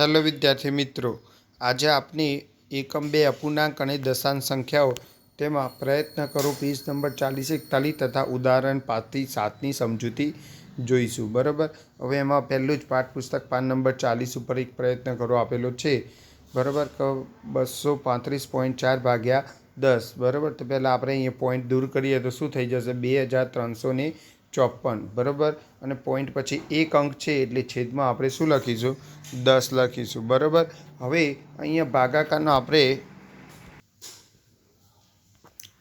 Hello વિદ્યાર્થી મિત્રો, આજે આપની એકમ બે અપૂર્ણાંક અને દશાંશ સંખ્યાઓ તેમાં પ્રયત્ન કરો પેજ નંબર ચાલીસ એકતાલીસ તથા ઉદાહરણ પાંચથી સાતની સમજૂતી જોઈશું, બરાબર? હવે એમાં પહેલું જ પાઠપુસ્તક પાન નંબર ચાલીસ ઉપર એક પ્રયત્ન કરો આપેલો છે, બરાબર? બસો પાંત્રીસ પોઈન્ટ ચાર ભાગ્યા દસ, બરાબર? તો પહેલાં આપણે અહીંયા પોઈન્ટ દૂર કરીએ તો શું થઈ જશે? બે હજાર ત્રણસો ચોપન, બરાબર? અને પોઈન્ટ પછી એક અંક છે એટલે છેદમાં આપણે શું લખીશું? દસ લખીશું, બરાબર? હવે અહીંયા ભાગાકારનો આપણે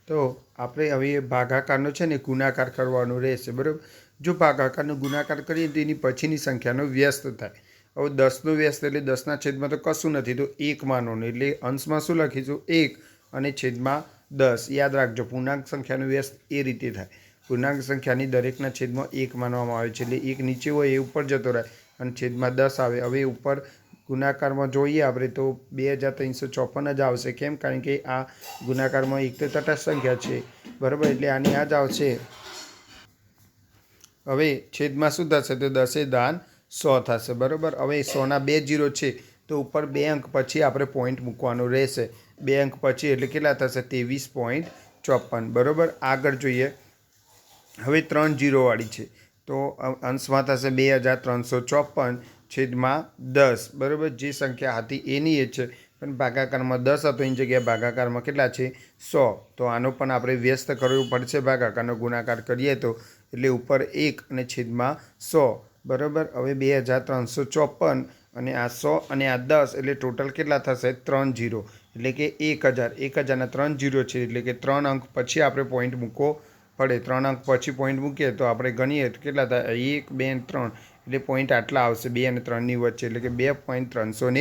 તો આપણે હવે એ ભાગાકારનો છે ને ગુણાકાર કરવાનો રહેશે, બરાબર? જો ભાગાકારનો ગુણાકાર કરીએ તો એની પછીની સંખ્યાનો વ્યસ્ત થાય. હવે દસનો વ્યસ્ત એટલે દસના છેદમાં તો કશું નથી, તો એક માનવાનું. એટલે અંશમાં શું લખીશું? એક અને છેદમાં દસ. યાદ રાખજો, પૂર્ણાંક સંખ્યાનો વ્યસ્ત એ રીતે થાય. પૂર્ણાંક સંખ્યાની દરેકના છેદમાં એક માનવામાં આવે છે. એટલે એક નીચે હોય એ ઉપર જતો રહે અને છેદમાં દસ આવે. હવે ઉપર ગુણાકારમાં જોઈએ આપણે તો બે હજાર ત્રણસો ચોપન જ આવશે. કેમ? કારણ કે આ ગુણાકારમાં એક તો તટસ્થ સંખ્યા છે. બરાબર? એટલે આની આ જ આવશે. હવે છેદમાં શું થશે? તો દસે દાન સો થશે. બરાબર? હવે સોના બે જીરો છે. તો ઉપર બે અંક પછી આપણે પોઈન્ટ મૂકવાનો રહેશે. બે અંક પછી એટલે કેટલા થશે? ત્રેવીસ પોઈન્ટ ચોપન. બરાબર? આગળ જોઈએ. હવે ત્રણ જીરોવાળી છે. તો અંશમાં થશે બે હજાર ત્રણસો ચોપન છેદમાં દસ. બરાબર? જે સંખ્યા હતી એની એ છે. પણ ભાગાકારમાં દસ હતો, એની જગ્યાએ ભાગાકારમાં કેટલા છે? સો. તો આનો પણ આપણે વ્યસ્ત કરવું પડશે. ભાગાકારનો ગુણાકાર કરીએ તો એટલે ઉપર એક અને છેદમાં સો. બરાબર? હવે બે હજાર ત્રણસો ચોપન અને આ સો અને આ દસ એટલે ટોટલ કેટલા થશે? ત્રણ જીરો. એટલે કે એક હજાર. એક હજારના ત્રણ જીરો છે. એટલે કે ત્રણ અંક પછી આપણે પોઈન્ટ મૂકવો પડે. ત્રણ અંક પછી પોઈન્ટ મૂકીએ તો આપણે ગણીએ તો કેટલા થાય? એક, બે ત્રણ. એટલે પોઈન્ટ આટલા આવશે. બે અને ત્રણની વચ્ચે. એટલે કે બે પોઈન્ટ ત્રણસો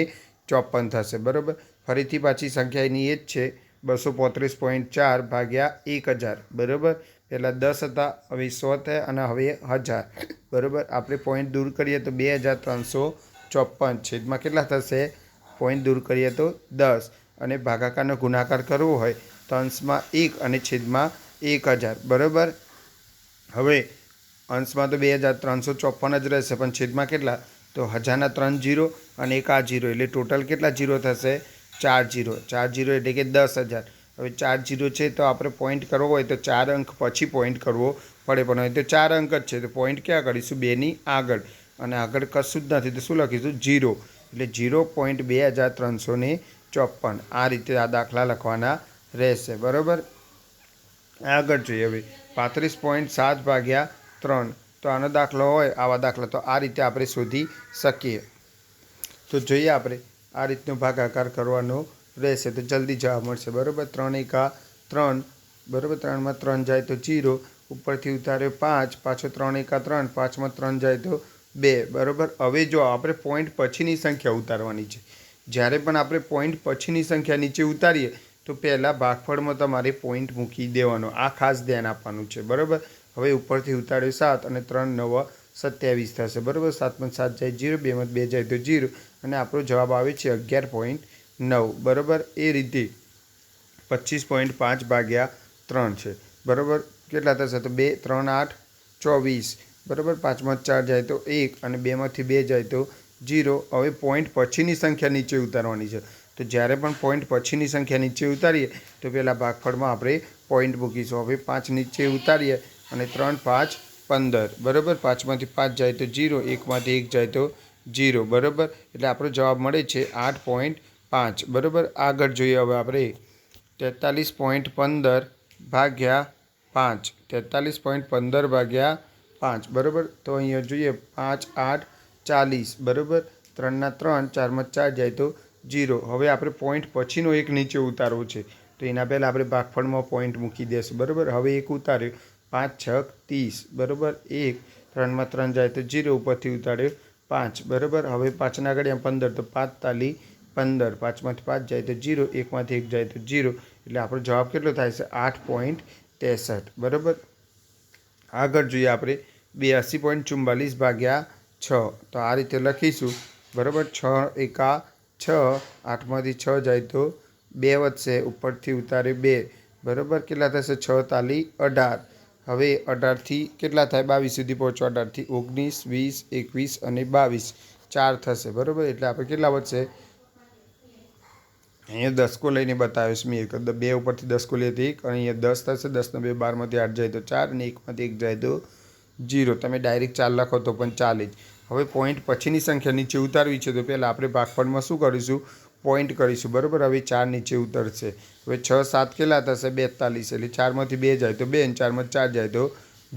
ચોપન થશે. બરાબર? ફરીથી પાછી સંખ્યા એની એ જ છે. બસો પોત્રીસ પોઈન્ટ ચાર ભાગ્યા એક હજાર. બરાબર? પહેલાં દસ હતા, હવે સો થયા અને હવે હજાર. બરાબર? આપણે પોઈન્ટ દૂર કરીએ તો બે હજાર ત્રણસો ચોપન. છેદમાં કેટલા થશે? પોઈન્ટ દૂર કરીએ તો દસ. અને ભાગાકારનો ગુણાકાર કરવો હોય તો અંશમાં એક અને છેદમાં એક હજાર. બરાબર? હવે અંશમાં તો બે હજાર ત્રણસો ચોપન જ રહેશે, પણ છેદમાં કેટલા? તો હજારના ત્રણ જીરો અને એક આ જીરો, એટલે ટોટલ કેટલા જીરો થશે? ચાર જીરો. ચાર જીરો એટલે કે દસ હજાર. હવે ચાર જીરો છે તો આપણે પોઈન્ટ કરવો હોય તો ચાર અંક પછી પોઈન્ટ કરવો પડે, પણ હોય તો ચાર અંક જ છે. તો પોઈન્ટ ક્યાં કરીશું? બેની આગળ. અને આગળ કશું જ નથી. તો શું લખીશું? જીરો. એટલે જીરો પોઈન્ટ બે હજાર ત્રણસો ને ચોપન આ રીતે આ દાખલા લખવાના રહેશે. બરાબર? આગળ જોઈએ હવે. પાંત્રીસ પોઈન્ટ સાત ભાગ્યા ત્રણ. તો આનો દાખલો હોય, આવા દાખલા તો આ રીતે આપણે શોધી શકીએ. તો જોઈએ આપણે આ રીતનો ભાગાકાર કરવાનો રહેશે. તો જલ્દી જવાબ મળશે. બરાબર? ત્રણ એકા ત્રણ. બરાબર? ત્રણમાં ત્રણ જાય તો જીરો. ઉપરથી ઉતાર્યો પાંચ. પાછો ત્રણ એકા ત્રણ. પાંચમાં ત્રણ જાય તો બે. બરાબર? હવે જો આપણે પોઈન્ટ પછીની સંખ્યા ઉતારવાની છે. જ્યારે પણ આપણે પોઈન્ટ પછીની સંખ્યા નીચે ઉતારીએ તો પહેલાં ભાગફળમાં તમારે પોઈન્ટ મૂકી દેવાનો. આ ખાસ ધ્યાન આપવાનું છે. બરાબર? હવે ઉપરથી ઉતાર્યો સાત અને ત્રણ નવ સત્યાવીસ થશે. બરાબર? સાતમાં સાત જાય જીરો બેમાં બે જાય તો જીરો. અને આપણો જવાબ આવે છે અગિયાર પોઈન્ટ નવ. બરાબર? એ રીતે પચીસ પોઈન્ટ પાંચ ભાગ્યા ત્રણ છે. બરાબર? કેટલા થશે? તો બે, ત્રણ, આઠ, ચોવીસ. બરાબર? પાંચમાં ચાર જાય તો એક અને બેમાંથી બે જાય તો જીરો. હવે પોઈન્ટ પછીની સંખ્યા નીચે ઉતારવાની છે. તો જ્યારે પણ પોઈન્ટ પછીની સંખ્યા નીચે ઉતારીએ, તો પહેલાં ભાગફળમાં આપણે પોઈન્ટ મૂકીશું. હવે પાંચ નીચે ઉતારીએ અને ત્રણ પાંચ પંદર. બરાબર? પાંચમાંથી પાંચ જાય તો જીરો એકમાંથી એક જાય તો જીરો બરાબર? એટલે આપણો જવાબ મળે છે આઠ પોઈન્ટ પાંચ. બરાબર? આગળ જોઈએ હવે આપણે. તેતાલીસ પોઈન્ટ પંદર ભાગ્યા પાંચ. તેતાલીસ પોઈન્ટ પંદર ભાગ્યા પાંચ. બરાબર? તો અહીંયા જોઈએ પાંચ, આઠ, ચાલીસ. બરાબર? ત્રણના ત્રણ, ચારમાં ચાર જાય તો જીરો. હવે આપણે પોઈન્ટ પછીનો એક નીચે ઉતારવો છે. તો એના પહેલાં આપણે ભાગફળમાં પોઈન્ટ મૂકી દેશું. બરાબર? હવે એક ઉતાર્યો. પાંચ, છ, ત્રીસ. બરાબર? એક. ત્રણમાં ત્રણ જાય તો જીરો ઉપરથી ઉતાર્યો. પાંચ. બરાબર? હવે પાંચના આગળ પંદર, તો પાંચ તાલી પંદર. પાંચમાંથી પાંચ જાય તો જીરો. એકમાંથી એક જાય તો જીરો. એટલે આપણો જવાબ કેટલો થાય છે? આઠ પોઈન્ટ ત્રેસઠ. બરાબર? આગળ જોઈએ આપણે બ્યાસી પોઈન્ટ ચુમ્માલીસ ભાગ્યા છ. તો આ રીતે લખીશું. બરાબર? છ એકા છ, આઠમાંથી છ જાય તો બે વધશે, ઉપરથી ઉતારે બે. બરાબર? કેટલા થશે? છ, તાલી, અઢાર. હવે અઢારથી કેટલા થાય? બાવીસ સુધી પહોંચો. અઢારથી ઓગણીસ, વીસ, એકવીસ અને બાવીસ. ચાર થશે. બરાબર? એટલે આપણે કેટલા વધશે? અહીંયા દસકો લઈને બતાવ્યો છે મેં એક. બે ઉપરથી દસકો લે તો એક. અહીંયા દસ થશે, દસનો બે બારમાંથી આઠ જાય તો ચાર અને એકમાંથી એક જાય તો જીરો તમે ડાયરેક્ટ ચાર લખો તો પણ ચાલે જ. હવે પોઈન્ટ પછીની સંખ્યા નીચે ઉતારવી છે તો પહેલાં આપણે ભાગફળમાં શું કરીશું? પોઈન્ટ કરીશું. બરાબર? હવે ચાર નીચે ઉતરશે. હવે છ, સાત કેટલા થશે? બેતાલીસ. એટલે ચારમાંથી બે જાય તો બે અને ચારમાં ચાર જાય તો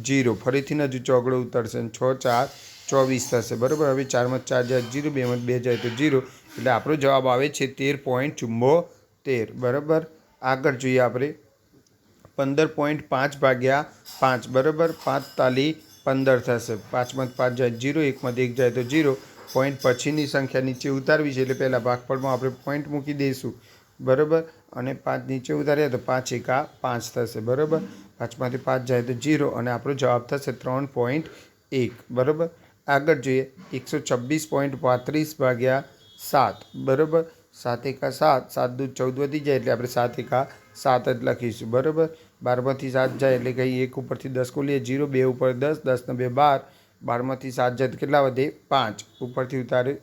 જીરો ફરીથી ન હજુ ચોગડો ઉતરશે અને છ, ચાર, ચોવીસ થશે. બરાબર? હવે ચારમાં ચાર જાય જીરો બેમાં બે જાય તો જીરો એટલે આપણો જવાબ આવે છે તેર પોઈન્ટ ચુમ્મોતેર બરાબર? આગળ જોઈએ આપણે. પંદર પોઈન્ટ પાંચ ભાગ્યા પાંચ. બરાબર? પાંચ તાલી પંદર થશે. પાંચમાં પાંચ જાય જીરો એકમાંથી એક જાય તો જીરો. પોઈન્ટ પછીની સંખ્યા નીચે ઉતારવી છે એટલે પહેલાં ભાગફળમાં આપણે પોઈન્ટ મૂકી દઈશું. બરાબર? અને પાંચ નીચે ઉતાર્યા તો પાંચ એકા પાંચ થશે. બરાબર? પાંચમાંથી પાંચ જાય તો જીરો અને આપણો જવાબ થશે ત્રણ પોઈન્ટ એક. બરાબર? આગળ જોઈએ. એકસો છવ્વીસ પોઈન્ટ પાંત્રીસ ભાગ્યા સાત. બરાબર? સાત એકા સાત સાત દૂધ ચૌદ વધી જાય એટલે આપણે સાત એકા સાત જ લખીશું. બરાબર? બારમાંથી સાત જાય એટલે કે એક ઉપરથી દસ ખોલીએ, જીરો, બે ઉપર દસ દસને બે બાર, બારમાંથી સાત જાય કેટલા વધે? પાંચ. ઉપરથી ઉતારે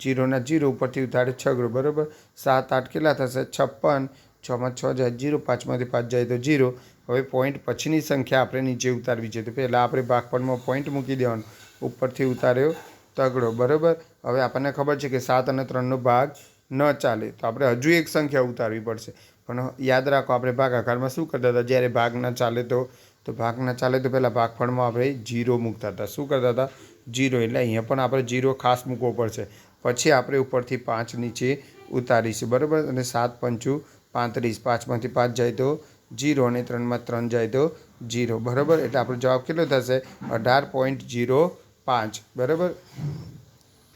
જીરોના જીરો, ઉપરથી ઉતારે છગડો બરાબર? સાત આઠ કેટલા થશે? છપ્પન. છમાં છ જાય જીરો, પાંચમાંથી પાંચ જાય તો જીરો. હવે પોઈન્ટ પછીની સંખ્યા આપણે નીચે ઉતારવી છે. તો પહેલાં આપણે ભાગફળમાં પોઈન્ટ મૂકી દેવાનો. ઉપરથી ઉતાર્યો તગડો. બરાબર? હવે આપણને ખબર છે કે સાત અને ત્રણનો ભાગ ન ચાલે. તો આપણે હજુ એક સંખ્યા ઉતારવી પડશે. પણ યાદ રાખો, આપણે ભાગાકારમાં શું કરતા હતા? જ્યારે ભાગ ન ચાલે તો તો ભાગ ન ચાલે તો પહેલાં ભાગફળમાં આપણે જીરો મૂકતા હતા. શું કરતા હતા? જીરો. એટલે અહીંયા પણ આપણે જીરો ખાસ મૂકવો પડશે. પછી આપણે ઉપરથી પાંચ નીચે ઉતારીશું. બરાબર? અને સાત પંચું પાંત્રીસ. પાંચમાંથી પાંચ જાય તો જીરો અને ત્રણમાં ત્રણ જાય તો જીરો. બરાબર? એટલે આપણો જવાબ કેટલો થશે? અઢાર પોઈન્ટ જીરો પાંચ. બરાબર?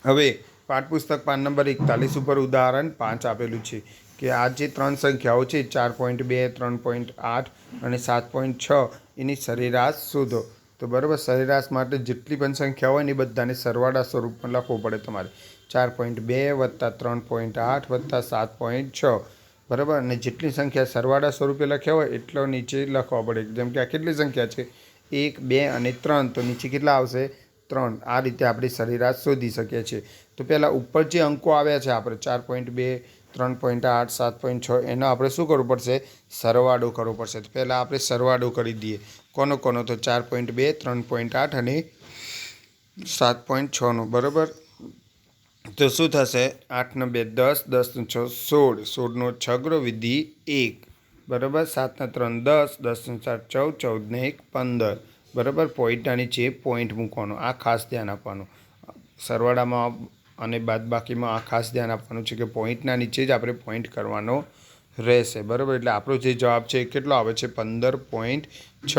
હવે પાઠપુસ્તક પાન નંબર એકતાલીસ ઉપર ઉદાહરણ પાંચ આપેલું છે. કે આ જે ત્રણ સંખ્યાઓ છે, ચાર પોઈન્ટ બે, ત્રણ પોઈન્ટ આઠ અને સાત પોઈન્ટ છ, એની સરેરાશ શોધો. તો બરાબર, સરેરાશ માટે જેટલી પણ સંખ્યા હોય એ બધાને સરવાળા સ્વરૂપમાં લખવું પડે તમારે. ચાર પોઈન્ટ બે વત્તા ત્રણ પોઈન્ટ આઠ વત્તા સાત પોઈન્ટ છ. બરાબર? અને જેટલી સંખ્યા સરવાળા સ્વરૂપે લખ્યા હોય, એટલો નીચે લખવા પડે. જેમ કે આ કેટલી સંખ્યા છે? એક, બે અને ત્રણ. તો નીચે કેટલા આવશે? ત્રણ. આ રીતે આપણે સરેરાશ શોધી શકીએ છીએ. તો પહેલાં ઉપર જે અંકો આવ્યા છે આપણે, ચાર પોઈન્ટ બે ત્રણ પોઈન્ટ આઠ, સાત પોઈન્ટ છ, એનો આપણે શું કરવું પડશે? સરવાળો કરવો પડશે. તો પહેલાં આપણે સરવાળો કરી દઈએ. કોનો કોનો? તો ચાર પોઈન્ટ બે, ત્રણ પોઈન્ટ આઠ અને સાત પોઈન્ટ છનો. બરાબર? તો શું થશે? આઠનો બે, દસ દસનો છ, સોળ. સોળનો છગડો વિધિ એક. બરાબર? સાતના ત્રણ, દસ દસનો ચાર, ચૌદ, ચૌદને એક, પંદર. બરાબર? પોઈન્ટ આની છે પોઈન્ટ મૂકવાનો, આ ખાસ ધ્યાન આપવાનું. સરવાળામાં અને બાદબાકીમાં આ ખાસ ધ્યાન આપવાનું છે કે પોઈન્ટના નીચે જ આપણે પોઈન્ટ કરવાનો રહેશે. બરાબર? એટલે આપણો જે જવાબ છે એ કેટલો આવે છે? પંદર પોઈન્ટ છ.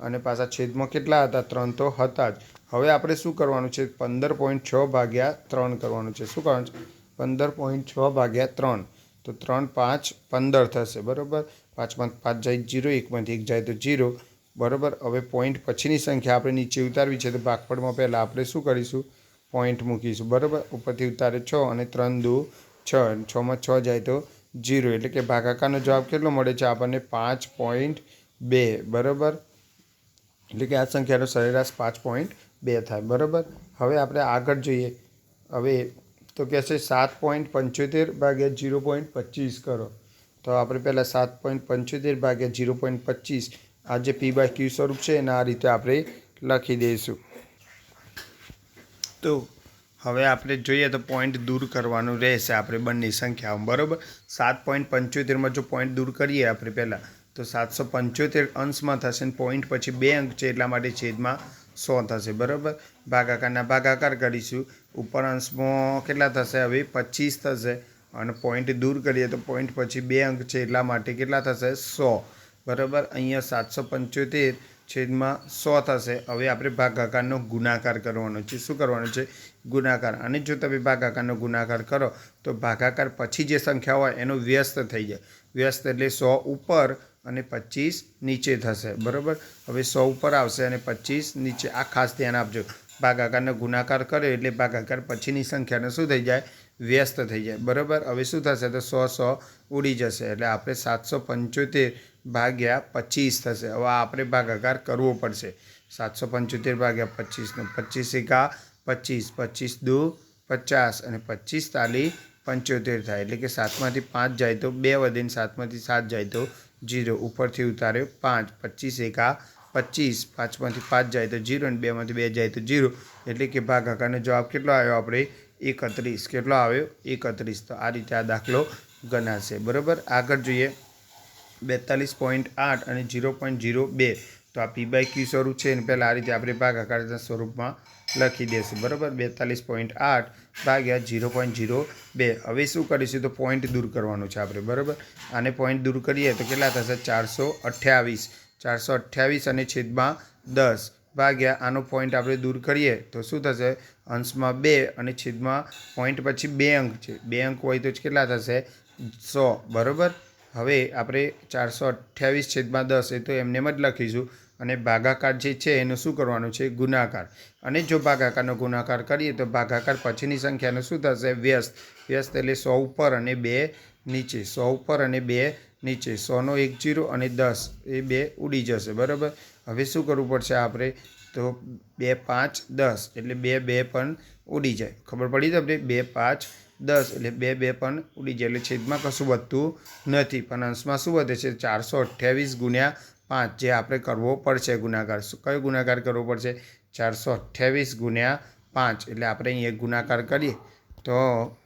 અને પાછા છેદમાં કેટલા હતા? ત્રણ તો હતા જ. હવે આપણે શું કરવાનું છે? પંદર પોઈન્ટ છ ભાગ્યા ત્રણ કરવાનું છે. શું કરવાનું છે? પંદર પોઈન્ટ છ ભાગ્યા ત્રણ. તો ત્રણ પાંચ પંદર થશે. બરાબર? પાંચમાં પાંચ જાય જીરો એકમાંથી એક જાય તો જીરો. બરાબર? હવે પોઈન્ટ પછીની સંખ્યા આપણે નીચે ઉતારવી છે. તો ભાગફળમાં પહેલાં આપણે શું કરીશું? પોઈન્ટ મૂકીશું બરાબર? ઉપરથી ઉતારે છ અને ત્રણ દુ છ. છમાં છ જાય તો જીરો. એટલે કે ભાગાકારનો જવાબ કેટલો મળે છે? આપણને પાંચ પોઈન્ટ બે. બરાબર? એટલે કે આ સંખ્યાનો સરેરાશ પાંચ પોઈન્ટ બે થાય. બરાબર? હવે આપણે આગળ જોઈએ. હવે તો કહે છે સાત પોઈન્ટ પંચોતેર ભાગ્યા જીરો પોઈન્ટ પચીસ કરો. તો આપણે પહેલાં સાત પોઈન્ટ પંચોતેર ભાગ્યા જીરો પોઈન્ટ પચીસ. આ જે પી બાય ક્યુ સ્વરૂપ છે, એના આ રીતે આપણે લખી દઈશું. તો હવે આપણે જોઈએ તો પોઈન્ટ દૂર કરવાનું રહેશે આપણે બંને સંખ્યાઓ, બરાબર? સાત પોઈન્ટ પંચોતેરમાં જો પોઈન્ટ દૂર કરીએ આપણે પહેલાં, તો સાતસો પંચોતેર અંશમાં થશે ને પોઈન્ટ પછી બે અંક છે એટલા માટે છેદમાં સો થશે, બરાબર? ભાગાકારના ભાગાકાર કરીશું. ઉપર અંશમાં કેટલા થશે? હવે પચીસ થશે. અને પોઈન્ટ દૂર કરીએ તો પોઈન્ટ પછી બે અંક છે એટલા માટે કેટલા થશે? સો. બરાબર? અહીંયા સાતસો પંચોતેર છેદમાં સો થશે. હવે આપણે ભાગાકારનો ગુણાકાર કરવાનો છે. શું કરવાનું છે? ગુણાકાર. અને જો તમે ભાગાકારનો ગુણાકાર કરો, તો ભાગાકાર પછી જે સંખ્યા હોય એનો વ્યસ્ત થઈ જાય. વ્યસ્ત એટલે સો ઉપર અને પચીસ નીચે થશે. બરાબર? હવે સો ઉપર આવશે અને પચીસ નીચે. આ ખાસ ધ્યાન આપજો. ભાગાકારનો ગુણાકાર કરે એટલે ભાગાકાર પછીની સંખ્યાને શું થઈ જાય? વ્યસ્ત થઈ જાય. બરાબર? હવે શું થશે? તો સો સો ઉડી જશે. એટલે આપણે સાતસો પંચોતેર ભાગ્યા પચીસ થશે. હવે આપણે ભાગાકાર કરવો પડશે. સાતસો પંચોતેર ભાગ્યા પચીસનો પચીસ એકા પચીસ. પચીસ દુ પચાસ અને પચીસ તાલી પંચોતેર થાય. એટલે કે સાતમાંથી પાંચ જાય તો બે વધીને સાતમાંથી સાત જાય તો જીરો. ઉપરથી ઉતાર્યો પાંચ. પચીસ એકા પચીસ. પાંચમાંથી પાંચ જાય તો જીરો અને બેમાંથી બે જાય તો જીરો. એટલે કે ભાગાકારનો જવાબ કેટલો આવ્યો? આપણે એકત્રીસ. કેટલો આવ્યો? એકત્રીસ. તો આ રીતે આ દાખલો ગણાશે. બરાબર? આગળ જોઈએ. બેતાલીસ પોઈન્ટ આઠ અને જીરો પોઈન્ટ જીરો બે. તો આ પી બાય ક્યુ સ્વરૂપ છે એને પહેલાં આ રીતે આપણે ભાગાકારના સ્વરૂપમાં લખી દેશું. બરાબર? બેતાલીસ પોઈન્ટ આઠ ભાગ્યા ઝીરો પોઈન્ટ જીરો બે. હવે શું કરીશું? તો પોઈન્ટ દૂર કરવાનું છે આપણે. બરાબર? આને પોઈન્ટ દૂર કરીએ તો કેટલા થશે? ચારસો અઠ્યાવીસ. ચારસો અઠ્યાવીસ અને છેદમાં દસ. ભાગ્યા આનો પોઈન્ટ આપણે દૂર કરીએ, તો શું થશે? અંશમાં બે અને છેદમાં પોઈન્ટ પછી બે અંક છે. બે અંક હોય તો કેટલા થશે? સો. બરાબર? હવે આપણે ચારસો અઠ્યાવીસ છેદમાં દસ, એ તો એમને જ લખીશું. અને ભાગાકાર જે છે, એનું શું કરવાનું છે? ગુણાકાર. અને જો ભાગાકારનો ગુણાકાર કરીએ, તો ભાગાકાર પછીની સંખ્યાનો શું થશે? વ્યસ્ત. વ્યસ્ત એટલે સો ઉપર અને બે નીચે. સો ઉપર અને બે નીચે. સોનો એક જીરો અને દસ. એ બે ઉડી જશે. બરાબર? હવે શું કરવું પડશે આપણે? તો બે પાંચ દસ, એટલે બે બે પણ ઉડી જાય. ખબર પડી તમને? બે, પાંચ, દસ, એટલે બે બે પણ ઉડી જાય. એટલે છેદમાં કશું વધતું નથી. પણ અંશમાં શું વધે છે? ચારસો અઠ્યાવીસ ગુણ્યા પાંચ, જે આપણે કરવો પડશે ગુણાકાર. કયો ગુણાકાર કરવો પડશે? ચારસો અઠ્યાવીસ ગુણ્યા પાંચ, એટલે આપણે અહીં એક ગુણાકાર કરીએ. તો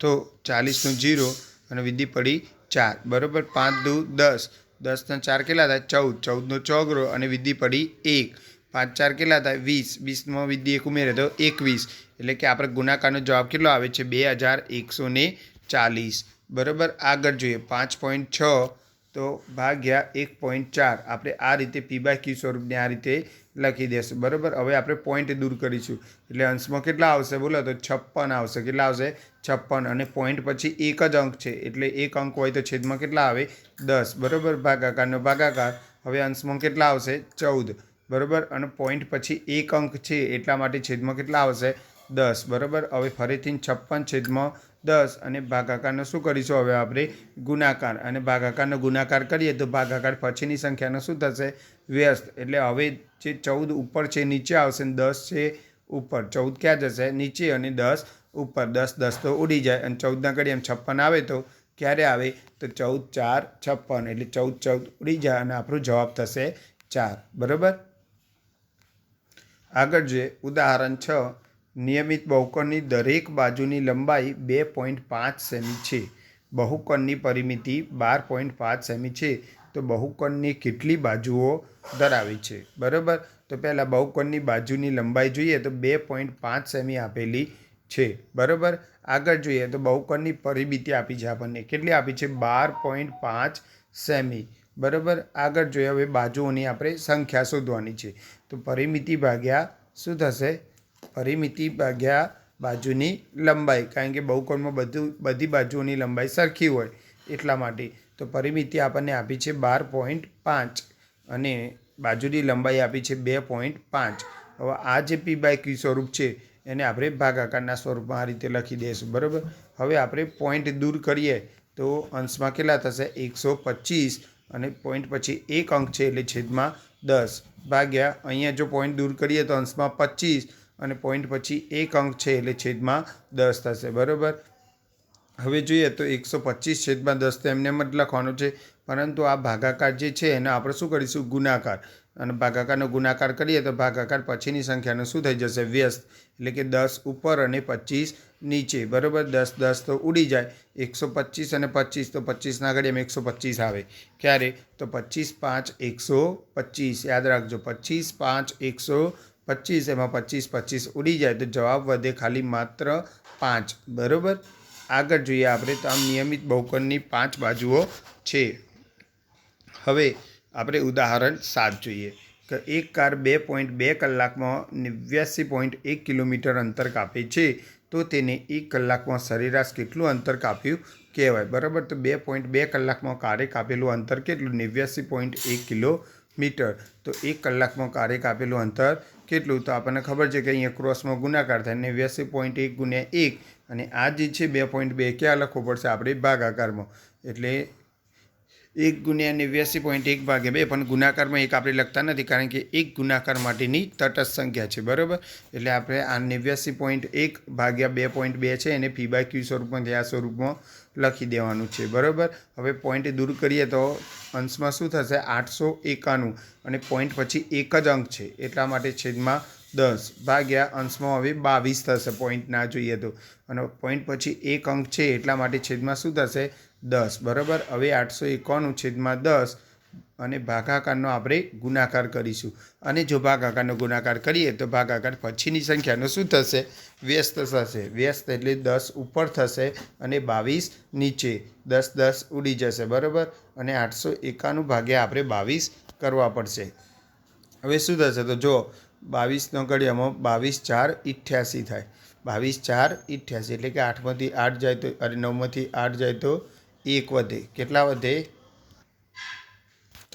તો ચાલીસનું જીરો અને વિધિ પડી ચાર. બરાબર? પાંચ દુ દસ. દસના ચાર કેટલા થાય? ચૌદ. ચૌદનો ચોગરો અને વિધિ પડી એક. પાંચ, ચાર કેટલા થાય? વીસ. વીસમાં વિધિ એક ઉમેરે તો એકવીસ. એટલે કે આપણે ગુણાકારનો જવાબ કેટલો આવે છે? બે હજાર એકસો ને ચાલીસ. બરાબર? આગળ જોઈએ. પાંચ પોઈન્ટ છ તો ભાગ્યા એક પોઈન્ટ ચાર. આપણે આ રીતે પી બાય ક્યુ સ્વરૂપને આ રીતે લખી દેશું. બરાબર? હવે આપણે પોઈન્ટ દૂર કરીશું. એટલે અંશમાં કેટલા આવશે? બોલો તો છપ્પન આવશે. કેટલા આવશે? છપ્પન અને પોઈન્ટ પછી એક જ અંક છે. એટલે એક અંક હોય તો છેદમાં કેટલા આવે? દસ. બરાબર? ભાગાકારનો ભાગાકાર. હવે અંશમાં કેટલા આવશે? ચૌદ. બરાબર? અને પોઈન્ટ પછી એક અંક છે એટલા માટે છેદમાં કેટલા આવશે? દસ. બરાબર? હવે ફરીથી છપ્પન છેદમાં દસ અને ભાગાકારનો શું કરીશું હવે આપણે? ગુણાકાર. અને ભાગાકારનો ગુણાકાર કરીએ તો ભાગાકાર પછીની સંખ્યાનો શું થશે? વ્યસ્ત. એટલે હવે જે ચૌદ ઉપર છે, નીચે આવશે દસ છે ઉપર. ચૌદ ક્યાં જશે? નીચે અને દસ ઉપર દસ દસ તો ઉડી જાય અને ચૌદના ઘડી એમ છપ્પન આવે તો ક્યારે આવે? તો ચૌદ ચાર છપ્પન એટલે ચૌદ ચૌદ ઉડી જાય અને આપણો જવાબ થશે ચાર. બરાબર? આગળ જોઈએ. ઉદાહરણ છ. નિયમિત બહુકોણની દરેક બાજુની લંબાઈ બે પોઈન્ટ પાંચ સેમી છે. બહુકોણની પરિમિતિ બાર પોઈન્ટ પાંચ સેમી છે. તો બહુકોણની કેટલી બાજુઓ ધરાવે છે? બરાબર? તો પહેલાં બહુકોણની બાજુની લંબાઈ જોઈએ તો બે પોઈન્ટ પાંચ સેમી આપેલી છે. બરાબર? આગળ જોઈએ તો બહુકોણની પરિમિતિ આપી છે આપણને. કેટલી આપી છે? બાર પોઈન્ટ પાંચ સેમી. બરાબર? આગળ જોઈએ હવે બાજુઓની આપણે સંખ્યા શોધવાની છે. તો પરિમિતિ ભાગ્યા શું થશે? પરિમિતિ ભાગ્યા બાજુની લંબાઈ. કારણ કે બહુકોણમાં બધું, બધી બાજુઓની લંબાઈ સરખી હોય એટલા માટે. તો પરિમિતિ આપણને આપી છે બાર પોઈન્ટ પાંચ અને બાજુની લંબાઈ આપી છે બે પોઈન્ટ પાંચ. હવે આ જે પી બાય ક્યુ સ્વરૂપ છે એને આપણે ભાગાકારના સ્વરૂપમાં આ રીતે લખી દઈશું, બરાબર? હવે આપણે પોઈન્ટ દૂર કરીએ તો અંશમાં કેટલા થશે? એકસો પચીસ અને પોઈન્ટ પછી એક અંક છે એટલે છેદમાં દસ. ભાગ્યા, અહીંયા જો પોઈન્ટ દૂર કરીએ તો અંશમાં પચીસ અને પોઈન્ટ પછી એક અંક છે એટલે છેદમાં દસ થશે, બરાબર? હવે જોઈએ તો એકસો પચીસ છેદમાં દસ તો એમને એમ જ લખવાનું છે. પરંતુ આ ભાગાકાર જે છે એને આપણે શું કરીશું? ગુણાકાર. અને ભાગાકારનો ગુણાકાર કરીએ તો ભાગાકાર પછીની સંખ્યાનો શું થઈ જશે? વ્યસ્ત. એટલે કે દસ ઉપર અને પચીસ નીચે. બરાબર? દસ દસ તો ઉડી જાય. એકસો પચીસ અને પચીસ તો પચીસના આગળ એમ એકસો પચીસ આવે. ક્યારે? તો પચીસ પાંચ એકસો પચીસ. યાદ રાખજો. પચીસ પાંચ એકસો પચીસ. એમાં પચીસ પચીસ ઉડી જાય. તો જવાબ વધે ખાલી માત્ર પાંચ. બરાબર? આગળ જોઈએ આપણે તો આમ નિયમિત બહુકોણની પાંચ બાજુઓ છે. હવે આપણે ઉદાહરણ સાત જોઈએ. કે એક કાર બે પોઈન્ટ બે કલાકમાં નેવ્યાસી પોઈન્ટ એક કિલોમીટર અંતર કાપે છે, તો તેને એક કલાકમાં સરેરાશ કેટલું અંતર કાપ્યું કહેવાય. બરાબર? તો બે પોઈન્ટ બે કલાકમાં કારે કાપેલું અંતર કેટલું? નેવ્યાસી પોઈન્ટ એક કિલોમીટર. તો એક કલાકમાં કારે કાપેલું અંતર કેટલું? તો આપણને ખબર છે કે અહીંયા ક્રોસમાં ગુણાકાર થાય નેવ્યાસી પોઈન્ટ એક ગુણ્યા એક. અને આ જે છે બે પોઈન્ટ બે, ક્યાં લખવું પડશે? આપણે ભાગાકારમાં. એટલે એક ગુણ્યા નેવ્યાસી પોઈન્ટ એક ભાગ્યા બે, પણ ગુણાકારમાં એક આપણે લખતા નથી, કારણ કે એક ગુણાકાર માટેની તટસ્થ સંખ્યા છે, બરાબર? એટલે આપણે આ નેવ્યાસી પોઈન્ટ એક ભાગ્યા બે પોઈન્ટ બે છે, એને પી બાય ક્યુ સ્વરૂપમાં આ સ્વરૂપમાં લખી દેવાનું છે, બરાબર? હવે પોઈન્ટ દૂર કરીએ તો અંશમાં શું થશે? આઠસો એકાણું, અને પોઈન્ટ પછી એક જ અંક છે, એટલા માટે છેદમાં દસ ભાગ્યા અંશમાં હવે બાવીસ થશે, પોઈન્ટ ના જોઈએ તો. અને પોઈન્ટ પછી એક અંક છે, એટલા માટે છેદમાં શું થશે? દસ, બરાબર? હવે આઠસો એકાણું છેદમાં દસ અને ભાગાકારનો આપણે ગુણાકાર કરીશું. અને જો ભાગાકારનો ગુણાકાર કરીએ તો ભાગાકાર પછીની સંખ્યાનો શું થશે? વ્યસ્ત થશે. વ્યસ્ત એટલે દસ ઉપર થશે અને બાવીસ નીચે. દસ દસ ઉડી જશે, બરાબર? અને આઠસો એકાણું ભાગ્યા આપણે બાવીસ કરવા પડશે. હવે શું થશે? તો જો બાવીસનો ઘડિયામાં બાવીસ, ચાર, ઇઠ્યાસી થાય. બાવીસ, ચાર, ઇઠ્યાસી એટલે કે આઠમાંથી આઠ જાય તો, અરે નવમાંથી આઠ જાય તો એક વધે. કેટલા વધે?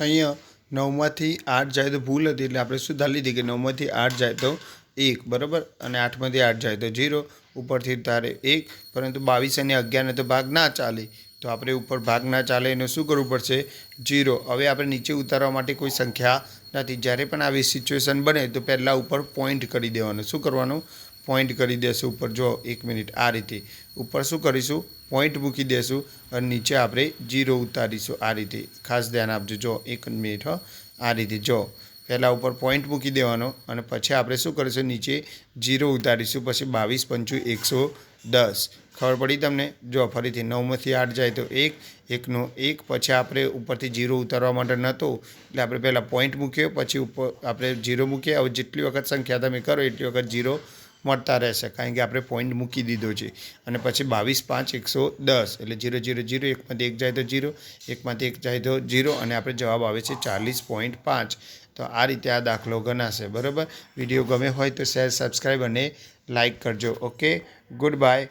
અહીંયા નવમાંથી આઠ જાય તો ભૂલ હતી એટલે આપણે સુધાર લીધી કે નવમાંથી આઠ જાય તો એક, બરાબર? અને આઠમાંથી આઠ જાય તો ઝીરો, ઉપરથી તારે એક, પરંતુ બાવીસ અને અગિયારને તો ભાગ ના ચાલે. તો આપણે ઉપર ભાગ ના ચાલે એનું શું કરવું પડશે? ઝીરો. હવે આપણે નીચે ઉતારવા માટે કોઈ સંખ્યા નથી. જ્યારે પણ આવી સિચ્યુએશન બને તો પહેલાં ઉપર પોઈન્ટ કરી દેવાનું. શું કરવાનું? પોઈન્ટ કરી દેશું ઉપર. જો એક મિનિટ આ રીતે. ઉપર શું કરીશું? પોઈન્ટ મૂકી દેશું અને નીચે આપણે જીરો ઉતારીશું. આ રીતે. ખાસ ધ્યાન આપજો. જો એક મિનિટ હો. આ રીતે જો. પહેલાં ઉપર પોઈન્ટ મૂકી દેવાનો અને પછી આપણે શું કરીશું? નીચે જીરો ઉતારીશું. પછી બાવીસ પંચું એકસો દસ. ખબર પડી તમને? જો ફરીથી નવમાંથી આઠ જાય તો એક, એકનો એક. પછી આપણે ઉપરથી જીરો ઉતારવા માટે નહોતો. એટલે આપણે પહેલાં પોઈન્ટ મૂક્યો. પછી ઉપર આપણે જીરો મૂકીએ. હવે જેટલી વખત સંખ્યા તમે કરો, એટલી વખત જીરો મળતા રહેશે. કારણ કે આપણે પોઈન્ટ મૂકી દીધો છે. અને પછી બાવીસ પાંચ એકસો દસ, એટલે જીરો જીરો જીરો, એકમાંથી એક જાય તો જીરો, એકમાંથી એક જાય તો જીરો, અને આપણે જવાબ આવે છે ચાલીસ પોઈન્ટ પાંચ. તો આ રીતે આ દાખલો ગણાશે. બરાબર? વીડિયો ગમે હોય તો શેર સબસ્ક્રાઈબ અને લાઈક કરજો. Okay good bye